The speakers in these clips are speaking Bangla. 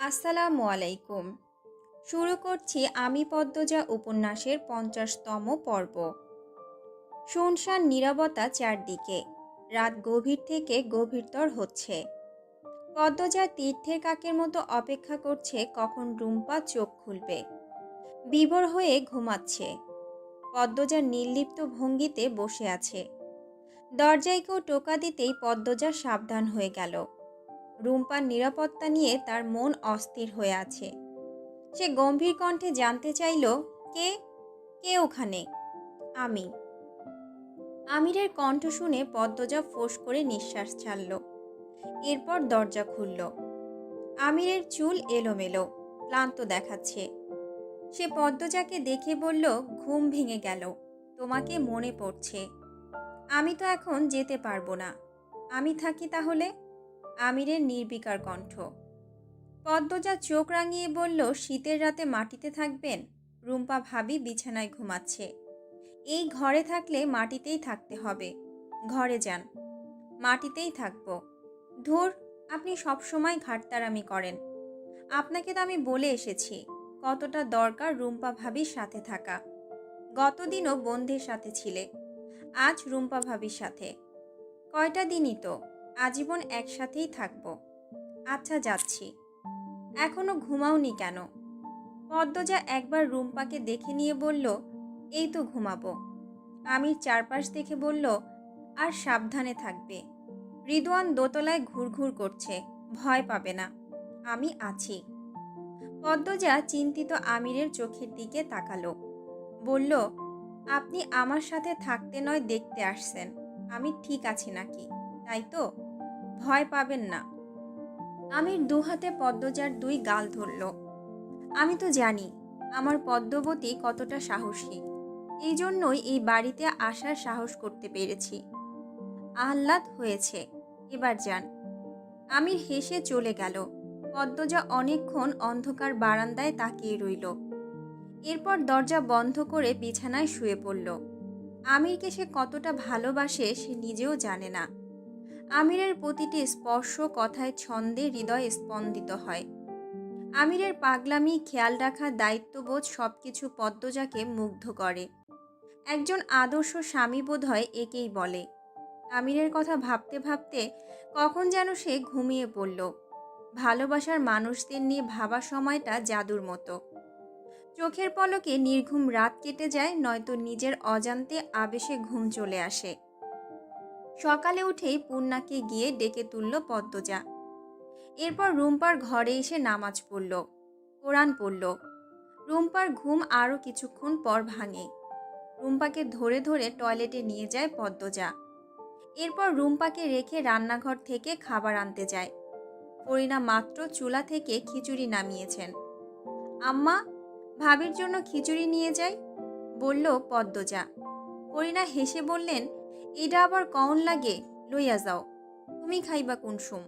আসসালামু আলাইকুম। শুরু করছি আমি পদ্মজা উপন্যাসের পঞ্চাশতম পর্ব। শুনশান নীরবতা চারদিকে, রাত গভীর থেকে গভীরতর হচ্ছে। পদ্মজা তীর্থের কাকের মতো অপেক্ষা করছে কখন রুম্পা চোখ খুলবে। বিভোর হয়ে ঘুমাচ্ছে। পদ্মজা নির্লিপ্ত ভঙ্গিতে বসে আছে। দরজায় কেউ টোকা দিতেই পদ্মজা সাবধান হয়ে গেল। রুম্পার নিরাপত্তা নিয়ে তার মন অস্থির হয়ে আছে। সে গম্ভীর কণ্ঠে জানতে চাইল, কে? কে ওখানে? আমি। আমিরের কণ্ঠ শুনে পদ্মজা ফোঁস করে নিঃশ্বাস ছাড়ল। এরপর দরজা খুলল। আমিরের চুল এলোমেলো, ক্লান্ত দেখাচ্ছে। সে পদ্মজাকে দেখে বলল, ঘুম ভেঙে গেল, তোমাকে মনে পড়ছে। আমি তো এখন যেতে পারব না। আমি থাকি তাহলে? আমিরের নির্বিকার কণ্ঠ। পদ্মজা চোখ রাঙিয়ে বলল, শীতের রাতে মাটিতে থাকবেন? রুম্পা ভাবি বিছানায় ঘুমাচ্ছে। এই ঘরে থাকলে মাটিতেই থাকতে হবে। ঘরে যান। মাটিতেই থাকব। ধুর, আপনি সবসময় ঘাটতারামি করেন। আপনাকে তো আমি বলে এসেছি, কতটা দরকার রুম্পা ভাবির সাথে থাকা। গতদিনও বন্ধের সাথে ছিলে। আজ রুম্পা ভাবির সাথে। কয়টা দিনই তো? আজীবন একসাথেই থাকব। আচ্ছা যাচ্ছি। এখনও ঘুমাওনি কেন? পদ্মজা একবার রুম্পাকে দেখে নিয়ে বলল, এই তো ঘুমাবো। আমির চারপাশ দেখে বলল, আর সাবধানে থাকবে। রিদওয়ান দোতলায় ঘুরঘুর করছে, ভয় পাবে না। আমি আছি। পদ্মজা চিন্তিত আমিরের চোখের দিকে তাকালো। বলল, আপনি আমার সাথে থাকতে নয়, দেখতে আসছেন। আমি ঠিক আছি নাকি, তাই তো? ভয় পাবেন না। আমির দু হাতে পদ্মজার দুই গাল ধরল। আমি তো জানি, আমার পদ্মবতী কতটা সাহসী। এই জন্যই এই বাড়িতে আসার সাহস করতে পেরেছি। আহ্লাদ হয়েছে। এবার যান। আমির হেসে চলে গেল। পদ্মজা অনেকক্ষণ অন্ধকার বারান্দায় তাকিয়ে রইল। এরপর দরজা বন্ধ করে বিছানায় শুয়ে পড়ল। আমিরকে সে কতটা ভালোবাসে সে নিজেও জানে না। আমিরের প্রতিটি স্পর্শ কথায় ছন্দে হৃদয় স্পন্দিত হয়। আমিরের পাগলামি, খেয়াল রাখা দায়িত্ববোধ সবকিছু পদ্মজাকে মুগ্ধ করে। একজন আদর্শ স্বামী বোধ হয় একেই বলে। আমিরের কথা ভাবতে ভাবতে কখন যেন সে ঘুমিয়ে পড়ল। ভালোবাসার মানুষদের নিয়ে ভাবা সময়টা জাদুর মতো। চোখের পলকে নির্ঘুম রাত কেটে যায়, নয়তো নিজের অজান্তে আবেশে ঘুম চলে আসে। সকালে উঠেই পূর্ণাকে গিয়ে ডেকে তুলল পদ্মজা। এরপর রুম্পার ঘরে এসে নামাজ পড়ল, কোরআন পড়ল। রুম্পার ঘুম আরও কিছুক্ষণ পর ভাঙে। রুম্পাকে ধরে ধরে টয়লেটে নিয়ে যায় পদ্মজা। এরপর রুম্পাকে রেখে রান্নাঘর থেকে খাবার আনতে যায়। পরিণা মাত্র চুলা থেকে খিচুড়ি নামিয়েছেন। আম্মা, ভাবির জন্য খিচুড়ি নিয়ে যাই? বলল পদ্মজা। পরিণা হেসে বললেন এটা আবার কন লাগে? লইয়া যাও। তুমি খাইবা কুনসুম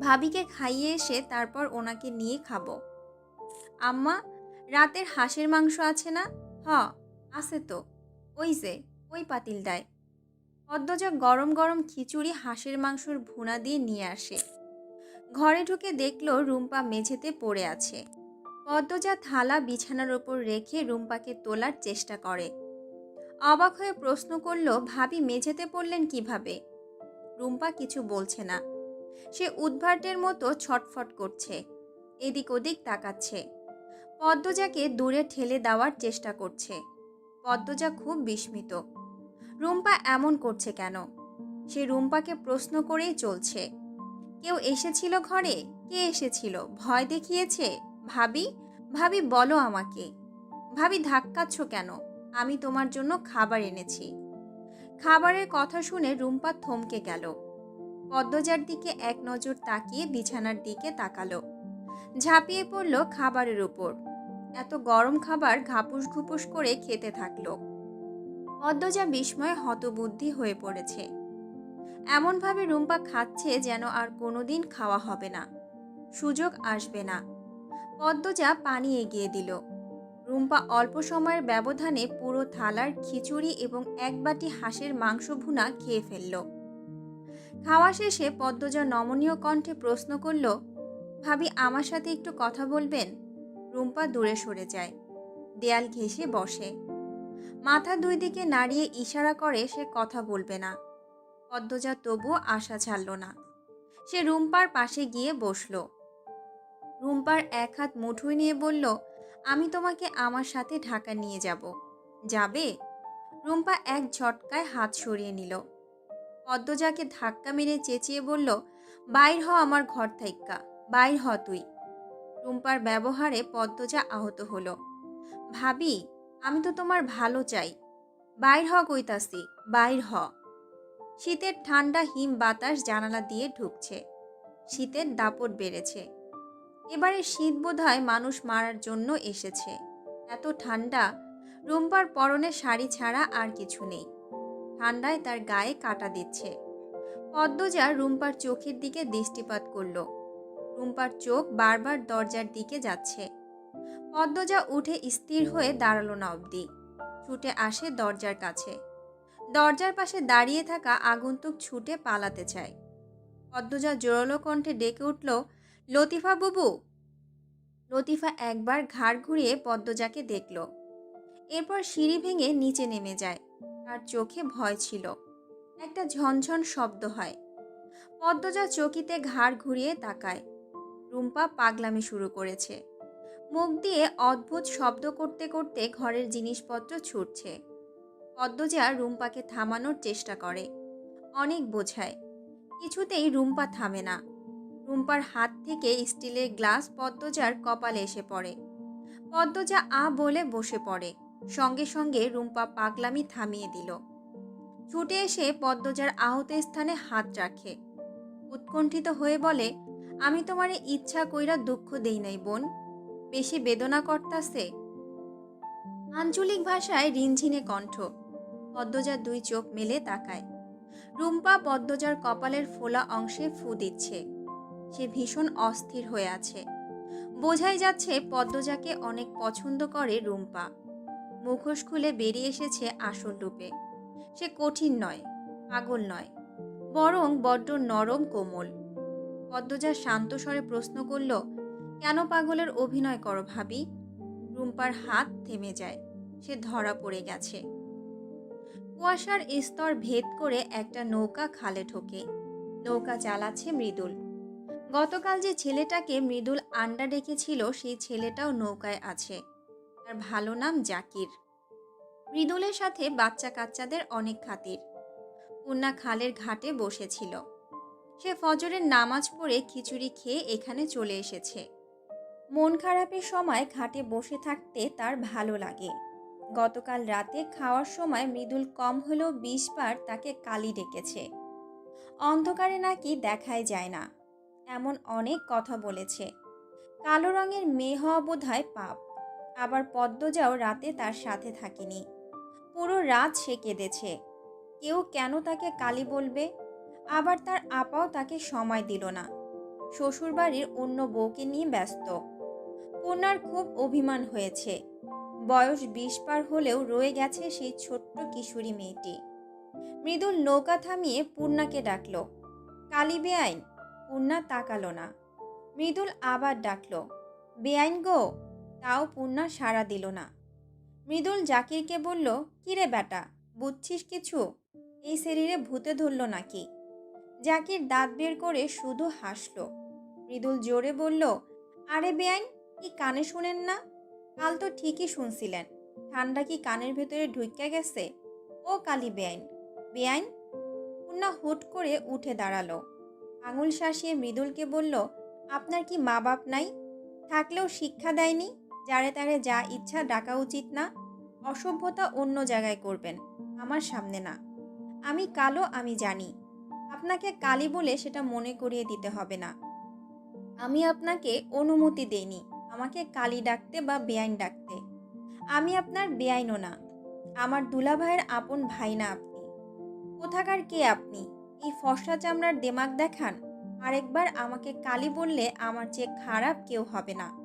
ভাবিকে খাইয়ে এসে তারপর ওনাকে নিয়ে খাব। আম্মা, রাতের হাঁসের মাংস আছে না? হ, আছে তো। ওই যে, ওই পাতিলটায় পদ্মজা গরম গরম খিচুড়ি হাঁসের মাংসর ভুনা দিয়ে নিয়ে আসে। ঘরে ঢুকে দেখল রুম্পা মেঝেতে পড়ে আছে। পদ্মজা থালা বিছানার ওপর রেখে রুম্পাকে তোলার চেষ্টা করে। অবাক হয়ে প্রশ্ন করল, ভাবি মেঝেতে পড়লেন কীভাবে? রুম্পা কিছু বলছে না। সে উদ্ভাটের মতো ছটফট করছে, এদিক ওদিক তাকাচ্ছে। পদ্মজাকে দূরে ঠেলে দেওয়ার চেষ্টা করছে। পদ্মজা খুব বিস্মিত। রুম্পা এমন করছে কেন? সে রুম্পাকে প্রশ্ন করেই চলছে, কেউ এসেছিল ঘরে? কে এসেছিল? ভয় দেখিয়েছে? ভাবি? ভাবি বলো আমাকে। ভাবি ধাক্কাচ্ছ কেন? আমি তোমার জন্য খাবার এনেছি। খাবারের কথা শুনে রুম্পা থমকে গেল। পদ্মজার দিকে এক নজর তাকিয়ে বিছানার দিকে তাকালো। ঝাঁপিয়ে পড়ল খাবারের উপর। এত গরম খাবার ঘাপুস ঘুপুস করে খেতে থাকল। পদ্মজা বিস্ময়ে হতবুদ্ধি হয়ে পড়েছে। এমনভাবে রুম্পা খাচ্ছে যেন আর কোনোদিন খাওয়া হবে না। সুযোগ আসবে না। পদ্মজা পানি এগিয়ে দিল। রুম্পা অল্প সময়ের ব্যবধানে পুরো থালার খিচুড়ি এবং এক বাটি হাঁসের মাংস ভুনা খেয়ে ফেলল। খাওয়া শেষে পদ্মজা নমনীয় কণ্ঠে প্রশ্ন করল, ভাবি, আমার সাথে একটু কথা বলবেন? রুম্পা দূরে সরে যায়, দেয়াল ঘেঁষে বসে। মাথা দুই দিকে নাড়িয়ে ইশারা করে সে কথা বলবে না। পদ্মজা তবুও আশা ছাড়ল না। সে রুম্পার পাশে গিয়ে বসল। রুম্পার এক হাত মুঠোয় নিয়ে বলল আমি তোমাকে আমার সাথে ঢাকা নিয়ে যাব। যাবে? রুম্পা এক ঝটকায় হাত সরিয়ে নিল। পদ্মজাকে ধাক্কা মেরে চেঁচিয়ে বলল, বাইর হ আমার ঘর থাইক্কা, বাইর হ তুই। রুম্পার ব্যবহারে পদ্মজা আহত হলো। ভাবি, আমি তো তোমার ভালো চাই। বাইর হ কইতাসি বাইর হ। শীতের ঠান্ডা হিম বাতাস জানালা দিয়ে ঢুকছে। শীতের দাপট বেড়েছে। এবারে শীত বোধহয় মানুষ মারার জন্য এসেছে। এত ঠান্ডা, রুম্পার পরনে শাড়ি ছাড়া আর কিছু নেই। ঠান্ডায় তার গায়ে কাটা দিচ্ছে। পদ্মজা রুম্পার চোখের দিকে দৃষ্টিপাত করল। রুম্পার চোখ বারবার দরজার দিকে যাচ্ছে। পদ্মজা উঠে স্থির হয়ে দাঁড়াল না অবধি। ছুটে আসে দরজার কাছে। দরজার পাশে দাঁড়িয়ে থাকা আগন্তুক ছুটে পালাতে চায়। পদ্মজা জোরালো কণ্ঠে ডেকে উঠল লতিফা বুবু? লতিফা একবার ঘাড় ঘুরিয়ে পদ্মজাকে দেখল। এরপর সিঁড়ি ভেঙে নিচে নেমে যায়। তার চোখে ভয় ছিল। একটা ঝনঝন শব্দ হয়। পদ্মজা চকিতে ঘাড় ঘুরিয়ে তাকায়। রুম্পা পাগলামি শুরু করেছে। মুখ দিয়ে অদ্ভুত শব্দ করতে করতে ঘরের জিনিসপত্র ছুটছে। পদ্মজা রুম্পাকে থামানোর চেষ্টা করে। অনেক বোঝায়। কিছুতেই রুম্পা থামে না। রুম্পার হাত থেকে স্টিলের গ্লাস পদ্মজার কপালে এসে পড়ে। পদ্মজা আ বলে বসে পড়ে। সঙ্গে সঙ্গে রুম্পা পাগলামি থামিয়ে দিল। ছুটে এসে পদ্মজার আহত স্থানে হাত রাখে। উৎকণ্ঠিত হয়ে বলে, আমি তোমারে ইচ্ছা কইরা দুঃখ দেই নাই, বোন। বেশি বেদনা কর্তাছে আঞ্চলিক ভাষায় রিনঝিনে কণ্ঠ। পদ্মজার দুই চোখ মেলে তাকায়। রুম্পা পদ্মজার কপালের ফোলা অংশে ফু দিচ্ছে। সে ভীষণ অস্থির হয়ে আছে। বোঝাই যাচ্ছে পদ্মজাকে অনেক পছন্দ করে রুম্পা। মুখোশ খুলে বেরিয়ে এসেছে আসল রূপে। সে কঠিন নয়, পাগল নয়, বরং বড্ড নরম কোমল। পদ্মজা শান্ত স্বরে প্রশ্ন করল, কেন পাগলের অভিনয় করো ভাবি? রুম্পার হাত থেমে যায়, সে ধরা পড়ে গেছে। কুয়াশার স্তর ভেদ করে একটা নৌকা খালে ঢোকে। নৌকা চালাচ্ছে মৃদুল। গতকাল যে ছেলেটাকে মৃদুল আন্ডা ডেকেছিল, সেই ছেলেটাও নৌকায় আছে। তার ভালো নাম জাকির। মৃদুলের সাথে বাচ্চা কাচ্চাদের অনেক খাতির। পূর্ণা খালের ঘাটে বসেছিল। সে ফজরের নামাজ পড়ে খিচুড়ি খেয়ে এখানে চলে এসেছে। মন খারাপের সময় ঘাটে বসে থাকতে তার ভালো লাগে। গতকাল রাতে খাওয়ার সময় মৃদুল কম হলেও বিশ বার তাকে কালি ডেকেছে। অন্ধকারে নাকি দেখাই যায় না। এমন অনেক কথা বলেছে। কালো রঙের মেয়ে হওয়া বোধহয় পাপ। আবার পদ্মজাও রাতে তার সাথে থাকেনি। পুরো রাত সে কেঁদেছে। কেউ কেন তাকে কালি বলবে? আবার তার আপাও তাকে সময় দিল না। শ্বশুরবাড়ির অন্য বউকে নিয়ে ব্যস্ত। পূর্ণার খুব অভিমান হয়েছে। বয়স বিশ পার হলেও রয়ে গেছে সেই ছোট্ট কিশোরী মেয়েটি। মৃদুল নৌকা থামিয়ে পূর্ণাকে ডাকল কালী বেআইন পূর্ণা তাকালো না। মৃদুল আবার ডাকল, বেআইন গো! তাও পূর্ণা সাড়া দিল না। মৃদুল জাকিরকে বলল কিরে বেটা বুঝছিস কিছু? এই শরীরে ভূতে ধরল নাকি? জাকির দাঁত বের করে শুধু হাসল। মৃদুল জোরে বলল, আরে বেআইন, কি কানে শুনেন না? কাল তো ঠিকই শুনছিলেন। ঠান্ডা কি কানের ভেতরে ঢুইকা গেছে? ও কালি বেআইন বেআইন? পূর্ণা হুট করে উঠে দাঁড়াল। আঙুল শাসিয়ে মৃদুলকে বলল, আপনার কি মা বাপ নাই? থাকলেও শিক্ষা দেয়নি? যারে তারে যা ইচ্ছা ডাকা উচিত না। অসভ্যতা অন্য জায়গায় করবেন, আমার সামনে না। আমি কালো, আমি জানি। আপনাকে কালি বলে সেটা মনে করিয়ে দিতে হবে না। আমি আপনাকে অনুমতি দেইনি। আমাকে কালি ডাকতে বা বেআইন ডাকতে। আমি আপনার বেআইনও না। আমার দুলাভাইয়ের আপন ভাই না আপনি। কোথাকার কে আপনি? এই ফর্সা চামড়ার দেমাগ দেখান। আরেকবার আমাকে কালি বললে আমার চেয়ে খারাপ কেউ হবে না।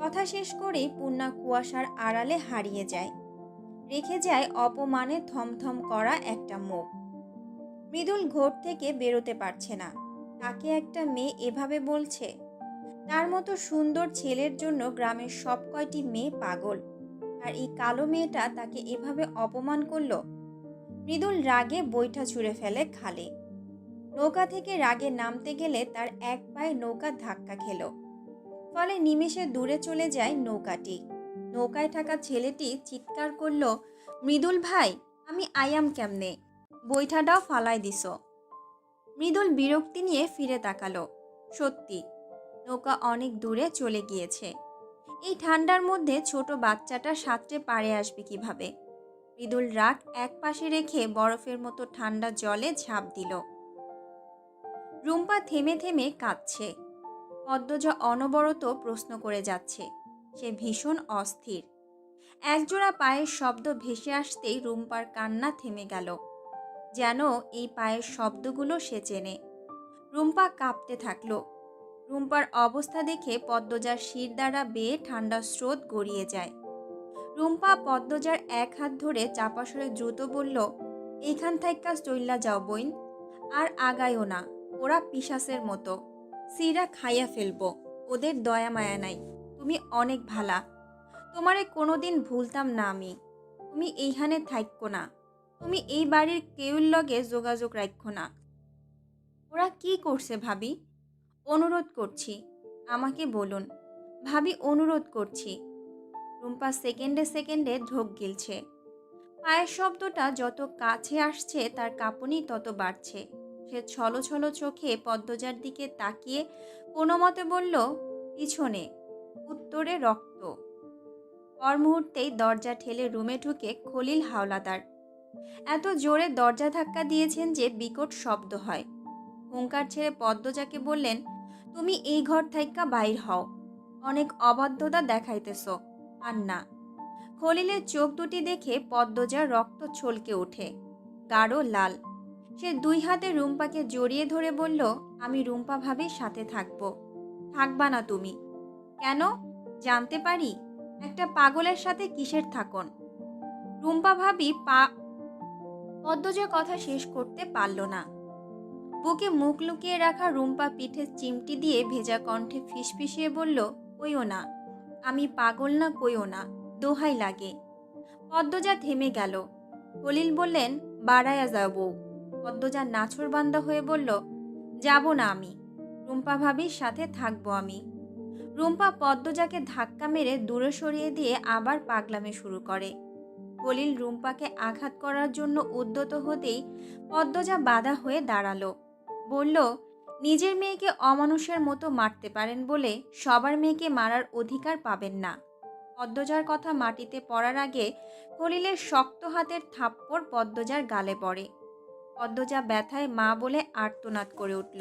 কথা শেষ করেই পূর্ণা কুয়াশার আড়ালে হারিয়ে যায়। রেখে যায় অপমানে থমথম করা একটা মুখ। মৃদুল ঘোর থেকে বেরোতে পারছে না। তাকে একটা মেয়ে এভাবে বলছে? তার মতো সুন্দর ছেলের জন্য গ্রামের সব কয়টি মেয়ে পাগল। আর এই কালো মেয়েটা তাকে এভাবে অপমান করল? মৃদুল রাগে বৈঠা ছুঁড়ে ফেলে খালে। নৌকা থেকে রাগে নামতে গেলে তার এক পায়ে নৌকা ধাক্কা খেলো। ফলে নিমেষে দূরে চলে যায় নৌকাটি। নৌকায় থাকা ছেলেটি চিৎকার করল, মৃদুল ভাই, আমি আয়াম কেমনে? বৈঠাটাও ফালাই দিস মৃদুল বিরক্তি নিয়ে ফিরে তাকালো। সত্যি, নৌকা অনেক দূরে চলে গিয়েছে। এই ঠান্ডার মধ্যে ছোট বাচ্চাটা সাঁতরে পারে আসবে কীভাবে? মৃদুল রাগ এক পাশে রেখে বরফের মতো ঠান্ডা জলে ঝাঁপ দিল। রুম্পা থেমে থেমে কাঁদছে। পদ্মজা অনবরত প্রশ্ন করে যাচ্ছে। সে ভীষণ অস্থির। একজোড়া পায়ের শব্দ ভেসে আসতেই রুম্পার কান্না থেমে গেল। যেন এই পায়ের শব্দগুলো সে চেনে। রুম্পা কাঁপতে থাকল। রুম্পার অবস্থা দেখে পদ্মজার শির দ্বারা বেয়ে ঠান্ডা স্রোত গড়িয়ে যায়। রুম্পা পদ্মজার এক হাত ধরে চাপাসরে দ্রুত বলল, এইখান থাইকা চইল্লা যাও বইন, আর আগায়ও না, ওরা পিশাসের মতো। সিরা খাইয়া ফেলব, ওদের দয়া মায়া নাই, তুমি অনেক ভালা। তোমারে কোনোদিন ভুলতাম না আমি, তুমি এইখানে থাইক্য না, তুমি এই বাড়ির কেউর লগে যোগাযোগ রাখো না। ওরা কি করছে ভাবি? অনুরোধ করছি, আমাকে বলুন। ভাবি, অনুরোধ করছি রুম্পা সেকেন্ডে সেকেন্ডে ঢোক গিলছে। পায়ের শব্দটা যত কাছে আসছে, তার কাঁপুনি তত বাড়ছে। সে ছলো ছলো চোখে পদ্মজার দিকে তাকিয়ে কোনো মতে বলল, পিছনে, উত্তরে রক্ত। পর মুহূর্তেই দরজা ঠেলে রুমে ঢুকে খলিল হাওলাদার। এত জোরে দরজা ধাক্কা দিয়েছেন যে বিকট শব্দ হয়। হুঙ্কার ছেড়ে পদ্মজাকে বললেন, তুমি এই ঘর থাইকা বাইর হও। অনেক অবাধ্যতা দেখাইতেছ। আর না। খলিলের চোখ দুটি দেখে পদ্মজার রক্ত ছলকে ওঠে, গাঢ় লাল। সে দুই হাতে রুম্পাকে জড়িয়ে ধরে বলল, আমি রুম্পা ভাবির সাথে থাকব। থাকবা না তুমি। কেন? জানতে পারি? একটা পাগলের সাথে কিসের থাকন? রুম্পা ভাবি পা পদ্মজা কথা শেষ করতে পারল না। বুকে মুখ লুকিয়ে রাখা রুম্পা পিঠে চিমটি দিয়ে ভেজা কণ্ঠে ফিসফিসিয়ে বলল কইও না। আমি পাগল না কইও না, দোহাই লাগে। পদ্মজা থেমে গেল। হলিল বললেন, বাড়ায়া যাব পদ্মজা নাছর বান্দা হয়ে বলল, যাব না আমি। রুম্পা ভাবির সাথে থাকব আমি। রুম্পা পদ্মজাকে ধাক্কা মেরে দূরে সরিয়ে দিয়ে আবার পাগলামে শুরু করে। হলিল রুম্পাকে আঘাত করার জন্য উদ্যত হতেই পদ্মজা বাধা হয়ে দাঁড়াল। বলল নিজের মেয়েকে অমানুষের মতো মারতে পারেন বলে সবার মেয়েকে মারার অধিকার পাবেন না। পদ্মজার কথা মাটিতে পড়ার আগে খলিলের শক্ত হাতের থাপ্পড় পদ্মজার গালে পড়ে। পদ্মজা ব্যথায় মা বলে আর্তনাদ করে উঠল।